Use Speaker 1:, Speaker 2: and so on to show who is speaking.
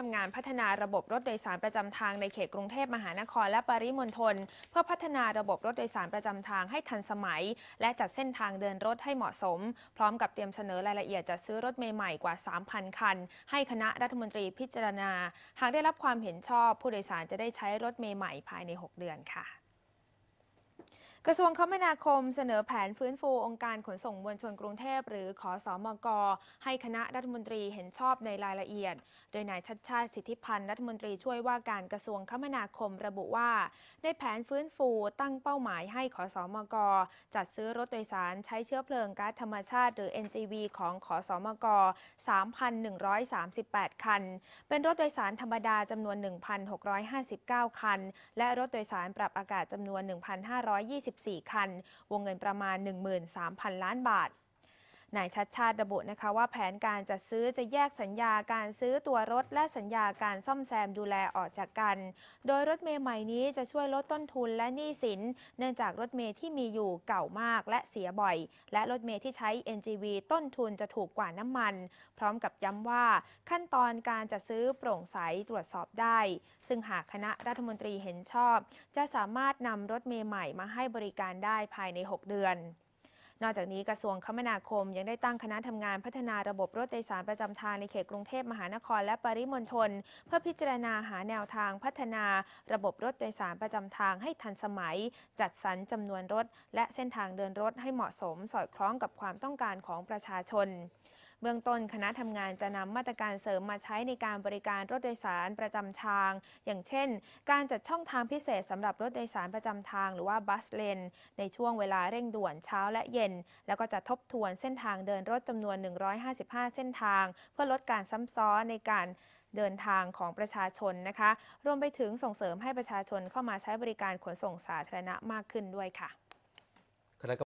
Speaker 1: ทำงานพัฒนาระบบรถโดยสารประจำทางในเขตกรุงเทพมหานครและปริมณฑลเพื่อพัฒนาระบบรถโดยสารประจำทางให้ทันสมัย และจัดเส้นทางเดินรถให้เหมาะสม พร้อมกับเตรียมเสนอรายละเอียดจัดซื้อรถเมล์ใหม่กว่า 3,000 คัน ให้คณะรัฐมนตรีพิจารณา หากได้รับความเห็นชอบ ผู้โดยสารจะได้ใช้รถเมย์ใหม่ภายใน 6 เดือนค่ะ กระทรวงคมนาคมเสนอแผนฟื้นฟูองค์การขนส่งมวลชนกรุงเทพหรือขอสอมก ให้คณะรัฐมนตรีเห็นชอบในรายละเอียด โดยนายชัดชาติสิทธิพันธ์รัฐมนตรีช่วยว่าการกระทรวงคมนาคมระบุว่า ในแผนฟื้นฟูตั้งเป้าหมายให้ขอสอมก จัดซื้อรถโดยสารใช้เชื้อเพลิงก๊าซธรรมชาติหรือ NGV ของขอสอมก 3,138 คัน เป็นรถโดยสารธรรมดาจำนวน 1,659 คัน และรถโดยสารปรับอากาศจำนวน 1,520 14 คัน วงเงินประมาณ 13,000 ล้านบาท นายชัดชาติระบุนะคะว่าแผนการจัดซื้อจะแยกสัญญาการซื้อตัวรถ และสัญญาการซ่อมแซมดูแลออกจากกัน โดยรถเมล์ใหม่นี้จะช่วยลดต้นทุนและหนี้สิน เนื่องจากรถเมล์ที่มีอยู่เก่ามากและเสียบ่อย และรถเมล์ที่ใช้ NGV ต้นทุนจะถูกกว่าน้ำมัน พร้อมกับย้ำว่า ขั้นตอนการจัดซื้อโปร่งใสตรวจสอบได้ ซึ่งหากคณะรัฐมนตรีเห็นชอบ จะสามารถนำรถเมล์ใหม่มาให้บริการได้ภายใน 6 เดือน นอกจากนี้กระทรวงคมนาคมยังได้ตั้งคณะทำงานพัฒนาระบบรถโดยสารประจำทางในเขตกรุงเทพมหานครและปริมณฑลเพื่อพิจารณาหาแนวทางพัฒนาระบบรถโดยสารประจำทางให้ทันสมัย จัดสรรจำนวนรถ และเส้นทางเดินรถให้เหมาะสมสอดคล้องกับความต้องการของประชาชน เบื้องต้นคณะทำงานจะนำมาตรการเสริมมาใช้ในการบริการรถโดยสารประจำทาง อย่างเช่น การจัดช่องทางพิเศษสำหรับรถโดยสารประจำทาง หรือว่าบัสเลน ในช่วงเวลาเร่งด่วนเช้าและเย็น แล้วก็จะทบทวนเส้นทางเดินรถจำนวน 155 เส้นทาง เพื่อลดการซ้ำซ้อนในการเดินทางของประชาชนนะคะ รวมไปถึงส่งเสริมให้ประชาชนเข้ามาใช้บริการขนส่งสาธารณะมากขึ้นด้วยค่ะ